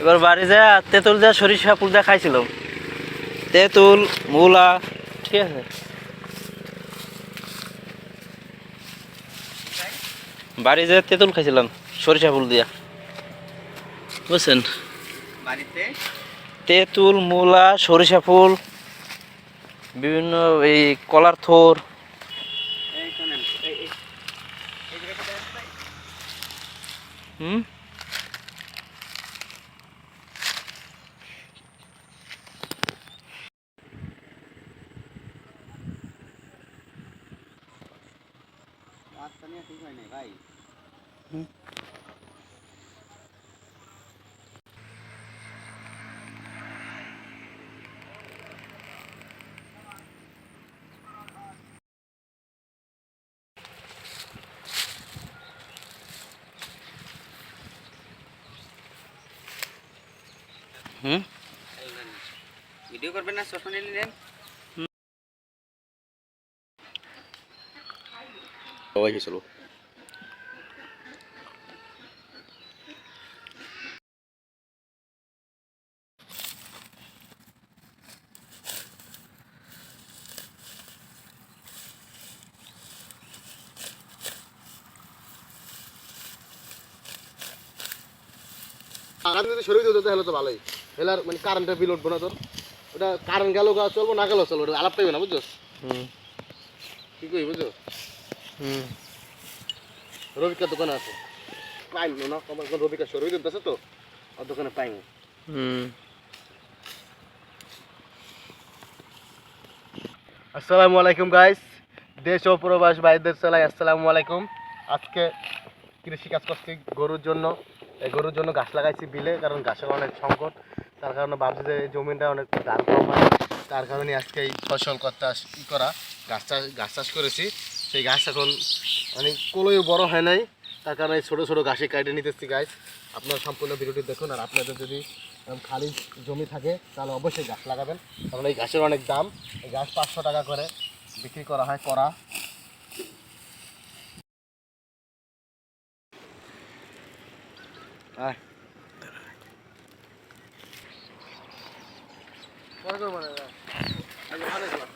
এবার বাড়ি যা তেঁতুল যা সরিষা ফুল যা খাইছিলাম। তেঁতুল মূলা। ঠিক আছে। বাড়ি যে তেঁতুল খাইছিলাম সরিষা ফুল দিয়া। বুঝছেন? বাড়িতে? তেঁতুল মূলা সরিষা ফুল বিভিন্ন এই কলার থোর? হুম? রাস্তা নিয়ে ঠিক হয় নাই ভাই। হুম। ভিডিও করবেন না? চশমা নিলেন সবাই গেছিল আগামী যদি সরিয়ে দিত তাহলে তো ভালোই। হেলার মানে কারেন্টের বিল উঠবো না তোর ওটা কারেন্ট গেল গা চলবো না গেল চলবো আলাপ পাইবে না বুঝছ? হুম। কি কই বুঝছ? রবিকার দোকানে আছে। পাইন না আমার কোন রবিকার সরিয়ে দিতেছে তো আর দোকানে পাইনি। হুম। আসসালামু আলাইকুম গাইস দেশ ও প্রবাস ভাইদের চালাই আসসালামু আলাইকুম। আজকে কৃষি কাজ করছি গরুর জন্য। এই গরুর জন্য গাছ লাগাইছি বিলে কারণ গাছের অনেক সংকট। তার কারণে ভাবছি যে এই জমিটা অনেক ধান কম হয়। তার কারণে আজকে এই ফসল করতে ই করা গাছ চাষ গাছ চাষ করেছি। সেই গাছ এখন অনেক কলই বড় হয় নাই। তার কারণে ছোটো ছোটো গাছে কাটে নিতেছি গাছ আপনারা সম্পূর্ণ ভিডিওটি দেখুন, আর আপনাদের যদি খালি জমি থাকে, তাহলে অবশ্যই গাছ লাগাবেন। কারণ এই গাছের অনেক দাম। এই গাছ পাঁচশো টাকা করে বিক্রি করা হয় করা আয়। পরে করব না, আয়। আগে ভালো করো।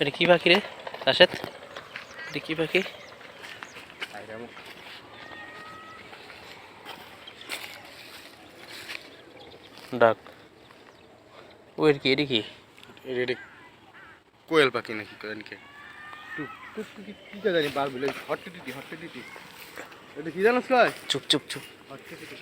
এটা কি পাখি রে? রাশেদ এটা কি পাখি? ডাক। কি এটা কি? এটা এটা কোয়েল পাখি নাকি কোয়েল কে? কি জানি বার বলে হট্টে দিতি হট্টে দিতি এটা কি জানোস কয় চুপ চুপ চুপ হট্টে দিতি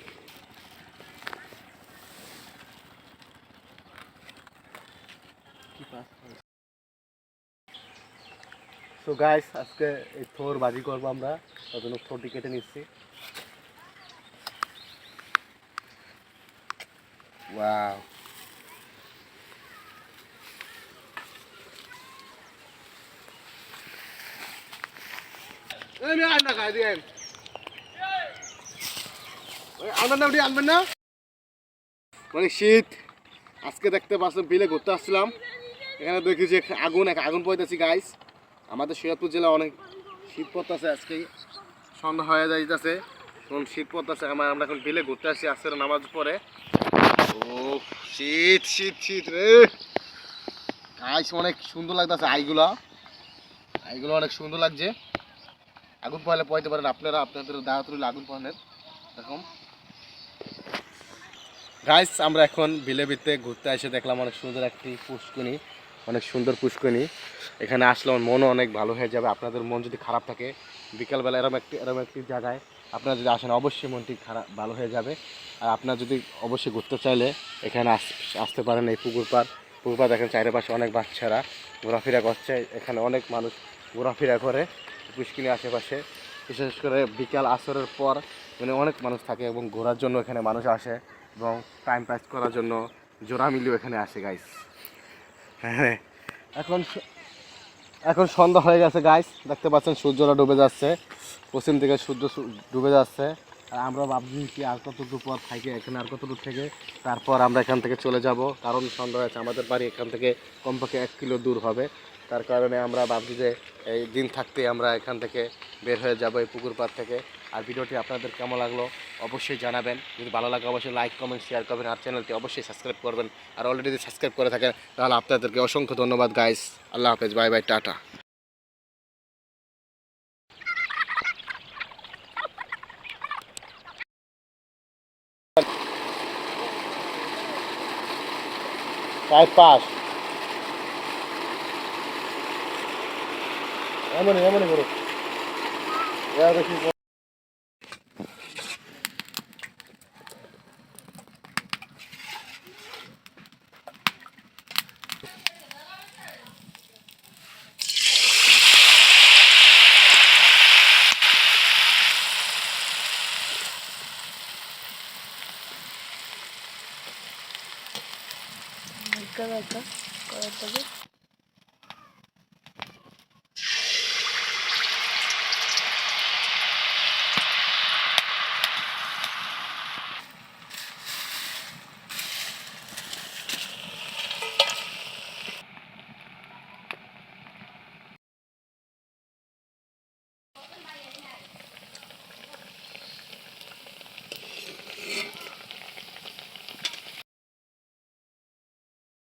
সো গাইস আজকে এই থোর বাজি করব আমরা। তার জন্য থোরটি কেটে নিচ্ছি। মানে শীত, আজকে দেখতে পাচ্ছেন বিলে ঘুরতে আসছিলাম। এখানে দেখি যে আগুন আগুন পড়তেছি গাইস আমাদের সৈয়দপুর জেলা অনেক শীত পড়তেছে আজকে সন্ধ্যা হয়ে যাইতেছে। এখন শীত পড়তেছে আমার আমরা এখন বিলে ঘুরতে আসছি আসছে নামাজ পরে ও শীত শীত শীত রে। গাইস অনেক সুন্দর লাগতেছে আইগুলা। আইগুলো অনেক সুন্দর লাগছে। আগুন পয়লে পয়তে পারেন আপনারা, আপনাদের দাওয়াত রইল আগুন পয়নের এরকম গাইস আমরা এখন বিলে বিতে ঘুরতে এসে দেখলাম অনেক সুন্দর একটি পুষ্কনি অনেক সুন্দর পুষ্কনি এখানে আসলে আমার মনও অনেক ভালো হয়ে যাবে। আপনাদের মন যদি খারাপ থাকে, বিকালবেলা এরকম একটি এরকম একটি জায়গায় আপনারা যদি আসেন, অবশ্যই মনটি খারাপ, ভালো হয়ে যাবে। আর আপনারা যদি অবশ্যই ঘুরতে চাইলে এখানে আস- আসতে পারেন এই পুকুর পাড়। পুকুর পাড় দেখেন চারিপাশে অনেক বাচ্চারা ঘোরাফেরা করছে। এখানে অনেক মানুষ ঘোরাফেরা করে পুষ্কিনি আশেপাশে। বিশেষ করে বিকাল আসরের পর মানে অনেক মানুষ থাকে এবং ঘোরার জন্য এখানে মানুষ আসে এবং টাইম পাস করার জন্য জোড়া মিলিও এখানে আসে গাইস এখন স- এখন সন্ধ্যা হয়ে গেছে গাইস দেখতে পাচ্ছেন, সূর্যটা ডুবে যাচ্ছে। পশ্চিম থেকে সূর্য ডুবে যাচ্ছে। আর আমরা ভাবছি কি আর কতটুকু পথ থাকে, এখানে আর কতটুকু থেকে? তারপর আমরা এখান থেকে চলে যাব, কারণ সন্ধ্যা হয়েছে। আমাদের বাড়ি এখান থেকে কমপক্ষে এক কিলো দূর হবে। তার কারণে আমরা ভাবছি যে এই দিন থাকতে আমরা এখান থেকে বের হয়ে যাব এই পুকুর পাড় থেকে। আর ভিডিওটি আপনাদের কেমন লাগল অবশ্যই জানাবেন। যদি ভালো লাগে অবশ্যই লাইক কমেন্ট শেয়ার করবেন আর চ্যানেলটি অবশ্যই সাবস্ক্রাইব করবেন। আর অলরেডি সাবস্ক্রাইব করে থাকেন, তাহলে আপনাদেরকে অসংখ্য ধন্যবাদ গাইস আল্লাহ হাফেজ বাই বাই টাটা। এমনই এমনই করো এরা দেখি